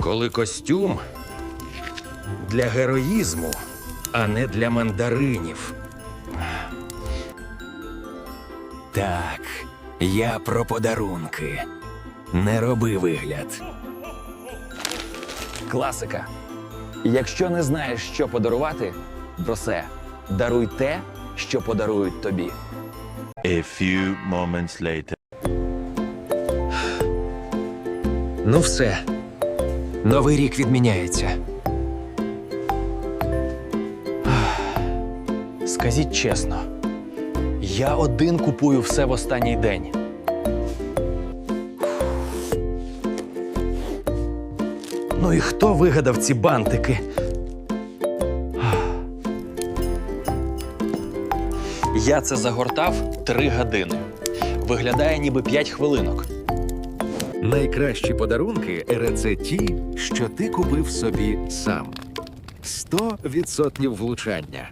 Коли костюм для героїзму, а не для мандаринів. Так, я про подарунки. Не роби вигляд. Класика. Якщо не знаєш, що подарувати, просе, даруй те, що подарують тобі. A few moments later. Ну все. Новий рік відміняється. Скажіть чесно, я один купую все в останній день. Ну і хто вигадав ці бантики? Я це загортав три години. Виглядає ніби п'ять хвилинок. Найкращі подарунки це ті, що ти купив собі сам. 100% влучання.